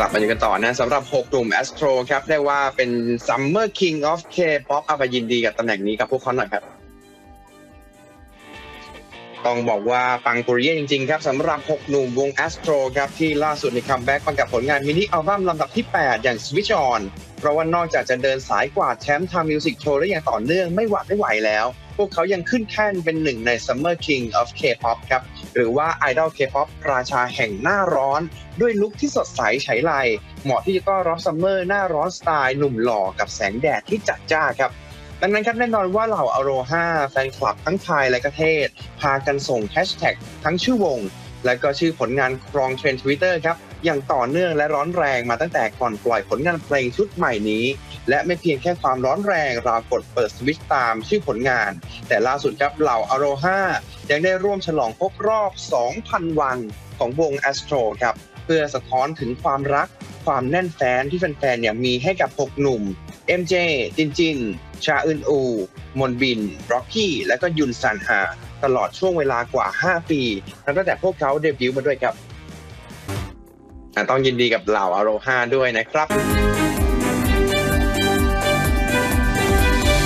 กลับมาอยู่กันต่อนะสำหรับ6หนุ่ม Astro ครับเรียกว่าเป็น Summer King of K-pop เอาไปยินดีกับตำแหน่งนี้กับพวกเขาหน่อยครับ ต้องบอกว่าปังปุริเย่จริง ๆ ครับสำหรับ 6 หนุ่มวง Astro ครับที่ล่าสุดในคัมแบ็กมากับผลงานมินิอัลบั้มลำดับที่ 8 อย่าง Switch On เพราะว่านอกจากจะเดินสายกว่าแชมป์ทางมิวสิกโชว์ได้อย่างต่อเนื่องไม่หวาดไม่ไหวแล้ว พวกเขายังขึ้นแท่นเป็นหนึ่งใน Summer King of K-pop ครับ หรือว่า Idol K-pop ราชาแห่งหน้าร้อน ด้วยลุคที่สดใสใช้ไลเหมาะที่จะต้อนรับซัมเมอร์หน้าร้อนสไตล์หนุ่มหล่อกับแสงแดดที่จัดจ้าครับดังนั้นครับแน่นอนว่าเหล่าอโรฮาแฟนคลับทั้งไทยและก็เทศ พากันส่งแฮชแท็กทั้งชื่อวง และก็ชื่อผลงานครองเทรนด์ทวิตเตอร์ครับอย่างต่อเนื่องและร้อนแรงมาตั้งแต่ก่อนปล่อยผลงานเพลงชุดใหม่นี้ และไม่เพียงแค่ความร้อนแรงราวกดเปิดสวิตช์ตามชื่อผลงาน แต่ล่าสุดครับเหล่าอโรฮายังได้ร่วมฉลองครบรอบ 2,000 วันของวง Astro ครับ เพื่อสะท้อนถึงความรักความแน่นแฟนที่แฟนๆเนี่ยมีให้กับ 6 หนุ่ม MJ จินจิน ชาอึนอู มนบินร็อกกี้ และก็ยุนซันฮาตลอดช่วงเวลากว่า 5 ปีตั้งแต่พวกเขาเดบิวต์มาด้วยครับต้องยินดีกับเหล่าอโรฮาด้วยนะครับ